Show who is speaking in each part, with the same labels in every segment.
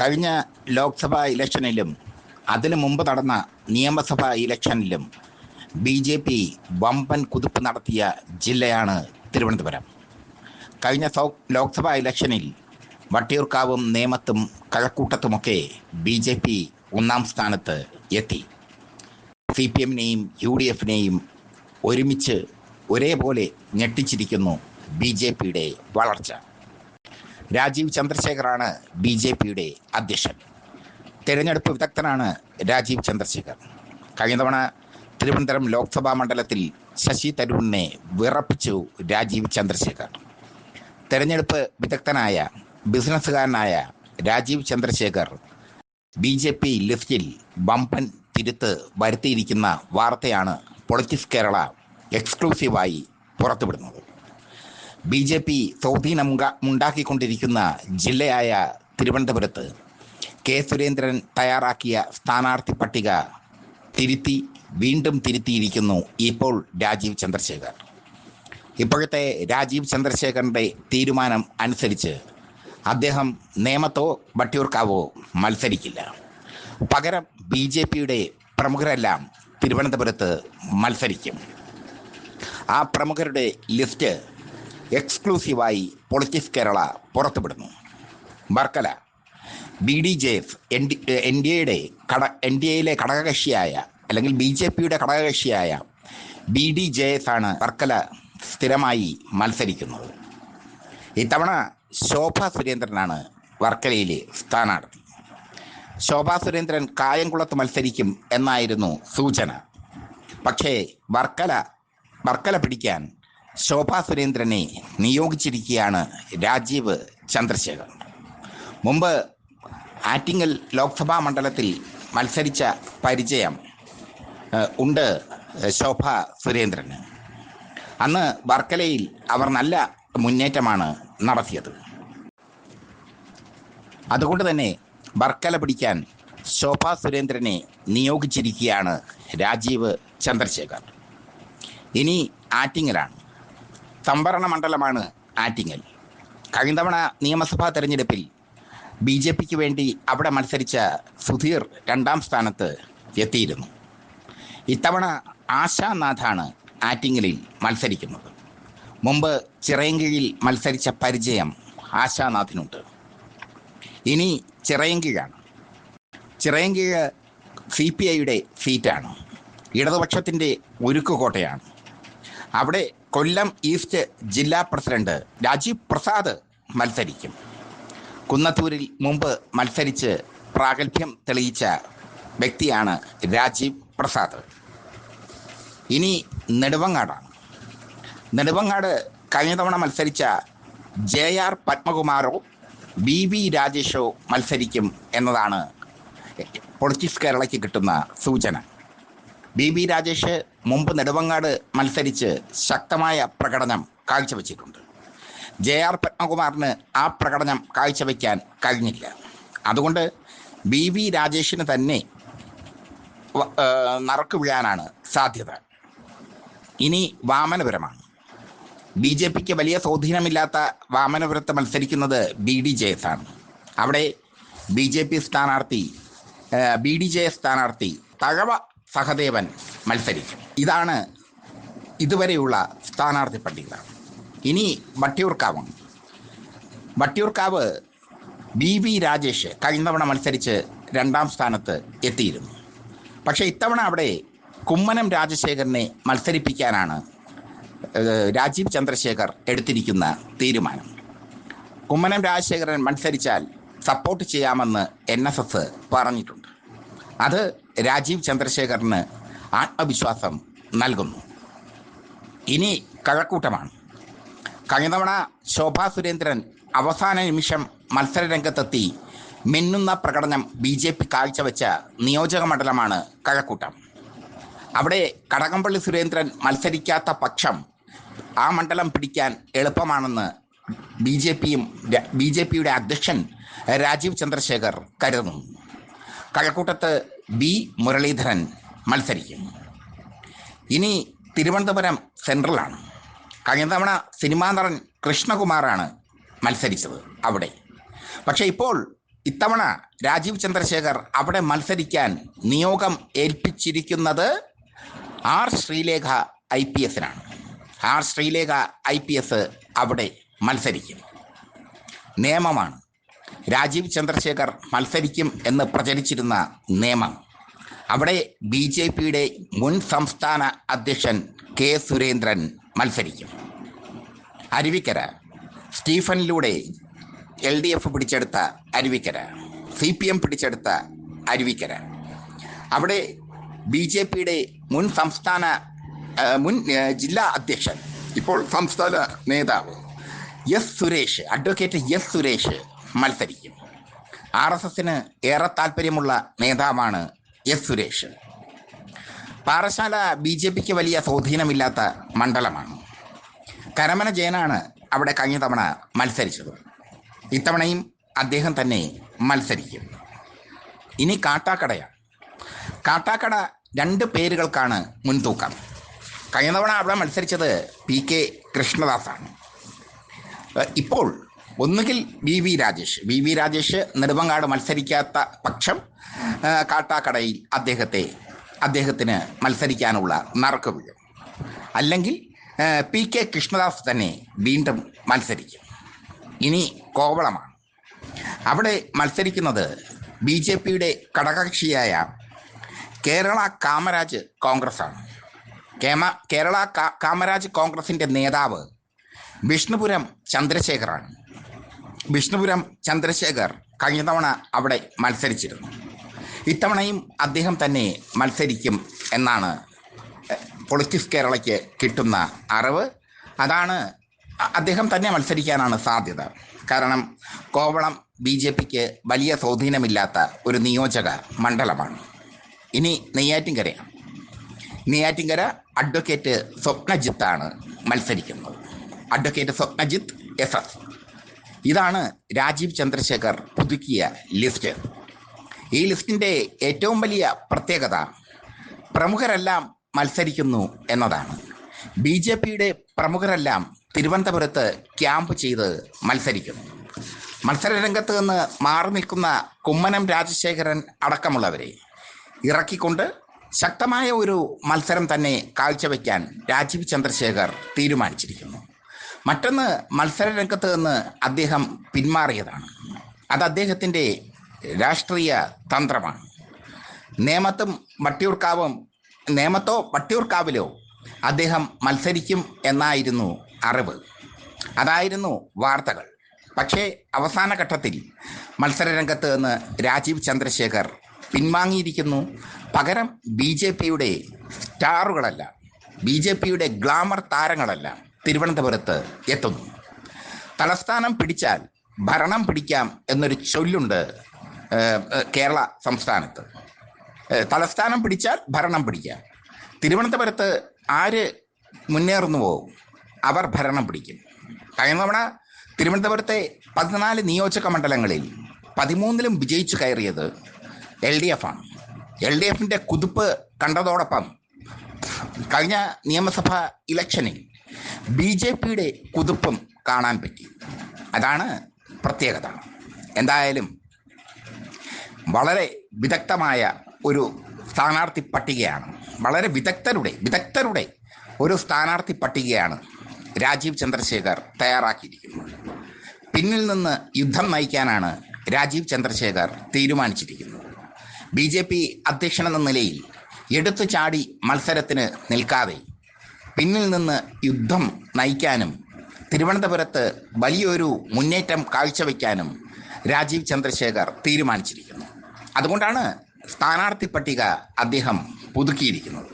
Speaker 1: കഴിഞ്ഞ ലോക്സഭാ ഇലക്ഷനിലും അതിനു മുമ്പ് നടന്ന നിയമസഭാ ഇലക്ഷനിലും ബി ജെ പി വമ്പൻ കുതിപ്പ് നടത്തിയ ജില്ലയാണ് തിരുവനന്തപുരം. കഴിഞ്ഞ സൗ- ലോക്സഭാ ഇലക്ഷനിൽ വട്ടിയൂർക്കാവും നേമത്തും കഴക്കൂട്ടത്തുമൊക്കെ ബി ജെ പി ഒന്നാം സ്ഥാനത്ത് എത്തി. സി പി എമ്മിനെയും യു ഡി എഫിനെയും ഒരുമിച്ച് ഒരേപോലെ ഞെട്ടിച്ചിരിക്കുന്നു ബി ജെ പിയുടെ വളർച്ച. രാജീവ് ചന്ദ്രശേഖറാണ് ബി ജെ പിയുടെ അധ്യക്ഷൻ. തിരഞ്ഞെടുപ്പ് വിദഗ്ധനാണ് രാജീവ് ചന്ദ്രശേഖർ. കഴിഞ്ഞ തവണ തിരുവനന്തപുരം ലോക്സഭാ മണ്ഡലത്തിൽ ശശി തരൂരിനെ വിറപ്പിച്ചു രാജീവ് ചന്ദ്രശേഖർ. തെരഞ്ഞെടുപ്പ് വിദഗ്ധനായ ബിസിനസ്സുകാരനായ Rajeev Chandrashekhar B J P ലിസ്റ്റിൽ വമ്പൻ തിരുത്ത് വരുത്തിയിരിക്കുന്ന വാർത്തയാണ് പൊളിറ്റിക്സ് കേരള എക്സ്ക്ലൂസീവായി പുറത്തുവിടുന്നത്. ബി ജെ പി സ്വാധീനമുണ്ടാക്കിക്കൊണ്ടിരിക്കുന്ന ജില്ലയായ തിരുവനന്തപുരത്ത് കെ സുരേന്ദ്രൻ തയ്യാറാക്കിയ സ്ഥാനാർത്ഥി പട്ടിക തിരുത്തി വീണ്ടും തിരുത്തിയിരിക്കുന്നു ഇപ്പോൾ രാജീവ് ചന്ദ്രശേഖർ. ഇപ്പോഴത്തെ രാജീവ് ചന്ദ്രശേഖറിന്റെ തീരുമാനം അനുസരിച്ച് അദ്ദേഹം നേമത്തോ വട്ടിയൂർക്കാവോ മത്സരിക്കില്ല. പകരം ബി ജെ പിയുടെ പ്രമുഖരെല്ലാം തിരുവനന്തപുരത്ത് മത്സരിക്കും. ആ പ്രമുഖരുടെ ലിസ്റ്റ് എക്സ്ക്ലൂസീവായി politics Kerala പുറത്തുവിടുന്നു. Varkala B D J F N D N D എയുടെ കട എൻ ഡി എയിലെ ഘടകകക്ഷിയായ അല്ലെങ്കിൽ ബി ജെ പിയുടെ ഘടകകക്ഷിയായ ബി ഡി ജെ എഫ് ആണ് വർക്കല സ്ഥിരമായി മത്സരിക്കുന്നത്. ഇത്തവണ ശോഭ സുരേന്ദ്രനാണ് വർക്കലയിലെ സ്ഥാനാർത്ഥി. ശോഭാ സുരേന്ദ്രൻ കായംകുളത്ത് മത്സരിക്കും എന്നായിരുന്നു സൂചന. പക്ഷേ വർക്കല വർക്കല പിടിക്കാൻ ശോഭാ സുരേന്ദ്രനെ നിയോഗിച്ചിരിക്കുകയാണ് രാജീവ് ചന്ദ്രശേഖർ. മുമ്പ് ആറ്റിങ്ങൽ ലോക്സഭാ മണ്ഡലത്തിൽ മത്സരിച്ച പരിചയം ഉണ്ട് ശോഭ സുരേന്ദ്രന്. അന്ന് വർക്കലയിൽ അവർ നല്ല മുന്നേറ്റമാണ് നടത്തിയത്. അതുകൊണ്ട് തന്നെ വർക്കല പിടിക്കാൻ ശോഭ സുരേന്ദ്രനെ നിയോഗിച്ചിരിക്കുകയാണ് രാജീവ് ചന്ദ്രശേഖർ. ഇനി ആറ്റിങ്ങലാണ്. സംവരണ മണ്ഡലമാണ് ആറ്റിങ്ങൽ. കഴിഞ്ഞ തവണ നിയമസഭാ തെരഞ്ഞെടുപ്പിൽ ബി ജെ പിക്ക് വേണ്ടി അവിടെ മത്സരിച്ച സുധീർ രണ്ടാം സ്ഥാനത്ത് എത്തിയിരുന്നു. ഇത്തവണ ആശാനാഥാണ് ആറ്റിങ്ങലിൽ മത്സരിക്കുന്നത്. മുമ്പ് ചിറയൻകീഴിൽ മത്സരിച്ച പരിചയം ആശാനാഥിനുണ്ട്. ഇനി ചിറയൻകീഴാണ്. ചിറയൻകീഴ് സി പി ഐയുടെ സീറ്റാണ്. ഇടതുപക്ഷത്തിന്റെ ഉരുക്കുകോട്ടയാണ് അവിടെ കൊല്ലം ഈസ്റ്റ് ജില്ലാ പ്രസിഡന്റ് രാജീവ് പ്രസാദ് മത്സരിക്കും. കുന്നത്തൂരിൽ മുമ്പ് മത്സരിച്ച് പ്രാഗൽഭ്യം തെളിയിച്ച വ്യക്തിയാണ് രാജീവ് പ്രസാദ്. ഇനി നെടുവങ്ങാടാണ് നെടുവങ്ങാട് കഴിഞ്ഞ തവണ മത്സരിച്ച ജെ ആർ പത്മകുമാറോ ബി വി രാജേഷോ മത്സരിക്കും എന്നതാണ് പൊളിറ്റിക്സ് കേരളയ്ക്ക് കിട്ടുന്ന സൂചന. ബി ബി രാജേഷ് മുമ്പ് നെടുവങ്ങാട് മത്സരിച്ച് ശക്തമായ പ്രകടനം കാഴ്ചവെച്ചിട്ടുണ്ട്. ജെ ആർ പത്മകുമാറിന് ആ പ്രകടനം കാഴ്ചവെക്കാൻ കഴിഞ്ഞില്ല. അതുകൊണ്ട് ബി വി രാജേഷിന് തന്നെ നറുക്ക് വീഴാനാണ് സാധ്യത. ഇനി വാമനപുരമാണ്. ബി ജെ പിക്ക് വലിയ സ്വാധീനമില്ലാത്ത വാമനപുരത്ത് മത്സരിക്കുന്നത് ബി ഡി ജെ എസ് ആണ്. അവിടെ ബി ജെ പി സ്ഥാനാർത്ഥി ബി ഡി ജെ എസ് സ്ഥാനാർത്ഥി തഴവ സഹദേവൻ മത്സരിക്കും. ഇതാണ് ഇതുവരെയുള്ള സ്ഥാനാർത്ഥി പട്ടിക ഇനി വട്ടിയൂർക്കാവാണ് വട്ടിയൂർക്കാവ് ബി വി രാജേഷ് കഴിഞ്ഞ തവണ മത്സരിച്ച് രണ്ടാം സ്ഥാനത്ത് എത്തിയിരുന്നു. പക്ഷേ ഇത്തവണ അവിടെ കുമ്മനം രാജശേഖരനെ മത്സരിപ്പിക്കാനാണ് രാജീവ് ചന്ദ്രശേഖർ എടുത്തിരിക്കുന്ന തീരുമാനം. കുമ്മനം രാജശേഖരൻ മത്സരിച്ചാൽ സപ്പോർട്ട് ചെയ്യാമെന്ന് എൻ എസ് എസ് പറഞ്ഞിട്ടുണ്ട്. അത് രാജീവ് ചന്ദ്രശേഖറിന് ആത്മവിശ്വാസം നൽകുന്നു. ഇനി കഴക്കൂട്ടമാണ്. കഴിഞ്ഞ തവണ ശോഭാ സുരേന്ദ്രൻ അവസാന നിമിഷം മത്സരരംഗത്തെത്തി മിന്നുന്ന പ്രകടനം ബി ജെ പി കാഴ്ചവെച്ച നിയോജക മണ്ഡലമാണ് കഴക്കൂട്ടം. അവിടെ കടകംപള്ളി സുരേന്ദ്രൻ മത്സരിക്കാത്ത പക്ഷം ആ മണ്ഡലം പിടിക്കാൻ എളുപ്പമാണെന്ന് ബി ജെ പിയും ബി ജെ പിയുടെ അധ്യക്ഷൻ രാജീവ് ചന്ദ്രശേഖർ കരുതുന്നു. കഴക്കൂട്ടത്ത് ബി മുരളീധരൻ മത്സരിക്കും. ഇനി തിരുവനന്തപുരം സെൻട്രലാണ്. കഴിഞ്ഞ തവണ സിനിമാ നടൻ കൃഷ്ണകുമാറാണ് മത്സരിച്ചത് അവിടെ. പക്ഷേ ഇപ്പോൾ ഇത്തവണ രാജീവ് ചന്ദ്രശേഖർ അവിടെ മത്സരിക്കാൻ നിയോഗം ഏൽപ്പിച്ചിരിക്കുന്നത് R Sreelekha I P എസിനാണ്. R Sreelekha I P S അവിടെ മത്സരിക്കും. നിയമമാണ്. രാജീവ് ചന്ദ്രശേഖർ മത്സരിക്കും എന്ന് പ്രചരിച്ചിരുന്ന നിയമം. അവിടെ ബി ജെ പിയുടെ മുൻ സംസ്ഥാന അധ്യക്ഷൻ കെ സുരേന്ദ്രൻ മത്സരിക്കും. അരുവിക്കര. സ്റ്റീഫനിലൂടെ എൽ ഡി എഫ് പിടിച്ചെടുത്ത അരുവിക്കര. സി പി എം പിടിച്ചെടുത്ത അരുവിക്കര. അവിടെ ബി ജെ പിയുടെ മുൻ സംസ്ഥാന മുൻ ജില്ലാ അധ്യക്ഷൻ ഇപ്പോൾ സംസ്ഥാന നേതാവ് S Suresh advocate S Suresh മത്സരിക്കും. ആർ എസ് എസിന് ഏറെ താല്പര്യമുള്ള നേതാവാണ് S Suresh. Parassala B J പിക്ക് വലിയ സ്വാധീനമില്ലാത്ത മണ്ഡലമാണ്. കരമന ജയനാണ് അവിടെ കഴിഞ്ഞ തവണ മത്സരിച്ചത്. ഇത്തവണയും അദ്ദേഹം തന്നെ മത്സരിക്കും. ഇനി കാട്ടാക്കടയാണ് കാട്ടാക്കട രണ്ട് പേരുകൾക്കാണ് മുൻതൂക്കം. കഴിഞ്ഞ തവണ അവിടെ മത്സരിച്ചത് പി കെ കൃഷ്ണദാസാണ്. ഇപ്പോൾ ഒന്നുകിൽ V V Rajesh. V V Rajesh Nedumangad മത്സരിക്കാത്ത പക്ഷം കാട്ടാക്കടയിൽ അദ്ദേഹത്തെ അദ്ദേഹത്തിന് മത്സരിക്കാനുള്ള നറുക്ക് വീഴും. അല്ലെങ്കിൽ പി കെ കൃഷ്ണദാസ് തന്നെ വീണ്ടും മത്സരിക്കും. ഇനി കോവളമാണ്. അവിടെ മത്സരിക്കുന്നത് ബി ജെ പിയുടെ ഘടകകക്ഷിയായ കേരള കാമരാജ് കോൺഗ്രസ്സാണ്. കേമ കേരള കാമരാജ് കോൺഗ്രസിന്റെ നേതാവ് വിഷ്ണുപുരം ചന്ദ്രശേഖറാണ്. വിഷ്ണുപുരം ചന്ദ്രശേഖർ കഴിഞ്ഞ തവണ അവിടെ മത്സരിച്ചിരുന്നു. ഇത്തവണയും അദ്ദേഹം തന്നെ മത്സരിക്കും എന്നാണ് പൊളിറ്റിക്സ് കേരളയ്ക്ക് കിട്ടുന്ന അറിവ്. അതാണ് അദ്ദേഹം തന്നെ മത്സരിക്കാനാണ് സാധ്യത. കാരണം കോവളം ബി ജെ പിക്ക് വലിയ സ്വാധീനമില്ലാത്ത ഒരു നിയോജക മണ്ഡലമാണ്. ഇനി നെയ്യാറ്റിൻകരയാണ് നെയ്യാറ്റിൻകര അഡ്വക്കേറ്റ് സ്വപ്നജിത്താണ് മത്സരിക്കുന്നത്. Advocate Swapnajith S S. ഇതാണ് രാജീവ് ചന്ദ്രശേഖർ പുതുക്കിയ ലിസ്റ്റ് ഈ ലിസ്റ്റിന്റെ ഏറ്റവും വലിയ പ്രത്യേകത പ്രമുഖരെല്ലാം മത്സരിക്കുന്നു എന്നതാണ്. ബി ജെ പിയുടെ പ്രമുഖരെല്ലാം തിരുവനന്തപുരത്ത് ക്യാമ്പ് ചെയ്ത് മത്സരിക്കുന്നു. മത്സര മത്സരരംഗത്ത് നിന്ന് മാറി നിൽക്കുന്ന കുമ്മനം രാജശേഖരൻ അടക്കമുള്ളവരെ ഇറക്കിക്കൊണ്ട് ശക്തമായ ഒരു മത്സരം തന്നെ കാഴ്ചവെക്കാൻ രാജീവ് ചന്ദ്രശേഖർ തീരുമാനിച്ചിരിക്കുന്നു. മറ്റൊന്ന് മത്സര രംഗത്ത് നിന്ന് അദ്ദേഹം പിന്മാറിയതാണ്. അത് അദ്ദേഹത്തിന്റെ രാഷ്ട്രീയ തന്ത്രമാണ്. നേമത്തും വട്ടിയൂർക്കാവും നേമത്തോ വട്ടിയൂർക്കാവിലോ അദ്ദേഹം മത്സരിക്കും എന്നായിരുന്നു അറിവ്. അതായിരുന്നു വാർത്തകൾ. പക്ഷേ അവസാന ഘട്ടത്തിൽ മത്സരരംഗത്ത് നിന്ന് രാജീവ് ചന്ദ്രശേഖർ പിൻവാങ്ങിയിരിക്കുന്നു. പകരം ബി ജെ പിയുടെ സ്റ്റാറുകളല്ല ബി ജെ പിയുടെ ഗ്ലാമർ താരങ്ങളല്ല തിരുവനന്തപുരത്ത് എത്തുന്നു. തലസ്ഥാനം പിടിച്ചാൽ ഭരണം പിടിക്കാം എന്നൊരു ചൊല്ലുണ്ട് കേരള സംസ്ഥാനത്ത്. തലസ്ഥാനം പിടിച്ചാൽ ഭരണം പിടിക്കാം. തിരുവനന്തപുരത്ത് ആര് മുന്നേറുന്നുവോ അവർ ഭരണം പിടിക്കും. കഴിഞ്ഞ തവണ തിരുവനന്തപുരത്തെ പതിനാല് നിയോജക മണ്ഡലങ്ങളിൽ പതിമൂന്നിലും വിജയിച്ചു കയറിയത് എൽ ഡി എഫ് ആണ് എൽ ഡി എഫിന്റെ കുതിപ്പ് കണ്ടതോടൊപ്പം കഴിഞ്ഞ നിയമസഭാ ഇലക്ഷനിൽ ബി ജെ പിയുടെ കുതിപ്പും കാണാൻ പറ്റി. അതാണ് പ്രത്യേകത. എന്തായാലും വളരെ വിദഗ്ധമായ ഒരു സ്ഥാനാർത്ഥി പട്ടികയാണ്. വളരെ വിദഗ്ധരുടെ വിദഗ്ധരുടെ ഒരു സ്ഥാനാർത്ഥി പട്ടികയാണ് രാജീവ് ചന്ദ്രശേഖർ തയ്യാറാക്കിയിരിക്കുന്നത്. പിന്നിൽ നിന്ന് യുദ്ധം നയിക്കാനാണ് രാജീവ് ചന്ദ്രശേഖർ തീരുമാനിച്ചിരിക്കുന്നത്. ബി ജെ പി അധ്യക്ഷനെന്ന നിലയിൽ എടുത്തു ചാടി മത്സരത്തിന് നിൽക്കാതെ പിന്നിൽ നിന്ന് യുദ്ധം നയിക്കാനും തിരുവനന്തപുരത്ത് വലിയൊരു മുന്നേറ്റം കാഴ്ചവെക്കാനും രാജീവ് ചന്ദ്രശേഖർ തീരുമാനിച്ചിരിക്കുന്നു. അതുകൊണ്ടാണ് സ്ഥാനാർത്ഥി പട്ടിക അദ്ദേഹം പുതുക്കിയിരിക്കുന്നത്.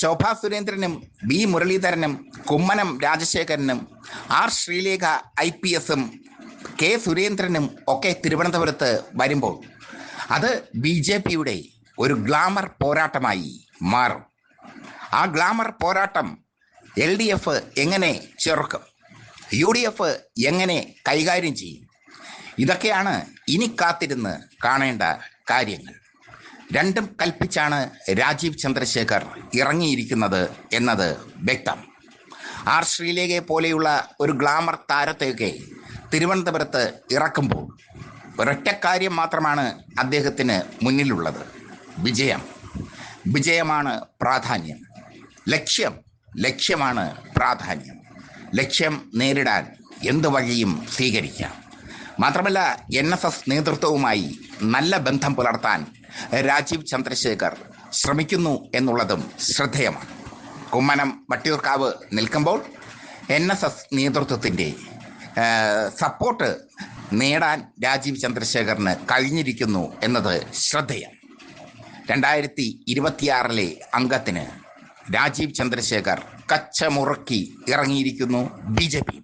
Speaker 1: ശോഭാ സുരേന്ദ്രനും ബി മുരളീധരനും കുമ്മനം രാജശേഖരനും ആർ ശ്രീലേഖ ഐ പി എസും കെ സുരേന്ദ്രനും ഒക്കെ തിരുവനന്തപുരത്ത് വരുമ്പോൾ അത് ബി ജെ പിയുടെ ഒരു ഗ്ലാമർ പോരാട്ടമായി മാറും. ആ ഗ്ലാമർ പോരാട്ടം എൽ ഡി എഫ് എങ്ങനെ ചെറുക്കും? യു ഡി എഫ് എങ്ങനെ കൈകാര്യം ചെയ്യും? ഇതൊക്കെയാണ് ഇനി കാത്തിരുന്ന് കാണേണ്ട കാര്യങ്ങൾ. രണ്ടും കൽപ്പിച്ചാണ് രാജീവ് ചന്ദ്രശേഖർ ഇറങ്ങിയിരിക്കുന്നത് എന്നത് വ്യക്തം. ആർ ശ്രീലേഖയെ പോലെയുള്ള ഒരു ഗ്ലാമർ താരത്തെയൊക്കെ തിരുവനന്തപുരത്ത് ഇറക്കുമ്പോൾ ഒരൊറ്റ കാര്യം മാത്രമാണ് അദ്ദേഹത്തിന് മുന്നിലുള്ളത്. വിജയം. വിജയമാണ് പ്രാധാന്യം. ലക്ഷ്യം. ലക്ഷ്യമാണ് പ്രാധാന്യം. ലക്ഷ്യം നേരിടാൻ എന്ത് വഴിയും സ്വീകരിക്കാം. മാത്രമല്ല എൻ എസ് എസ് നേതൃത്വവുമായി നല്ല ബന്ധം പുലർത്താൻ രാജീവ് ചന്ദ്രശേഖർ ശ്രമിക്കുന്നു എന്നുള്ളതും ശ്രദ്ധേയമാണ്. കുമ്മനം വട്ടിയൂർക്കാവ് നിൽക്കുമ്പോൾ എൻ എസ് എസ് നേതൃത്വത്തിന്റെ സപ്പോർട്ട് നേടാൻ രാജീവ് ചന്ദ്രശേഖറിന് കഴിഞ്ഞിരിക്കുന്നു എന്നത് ശ്രദ്ധേയം. രണ്ടായിരത്തി ഇരുപത്തിയാറിലെ അംഗത്തിന് രാജീവ് ചന്ദ്രശേഖർ കച്ചമുറക്കി ഇറങ്ങിയിരിക്കുന്നു ബി ജെ പി.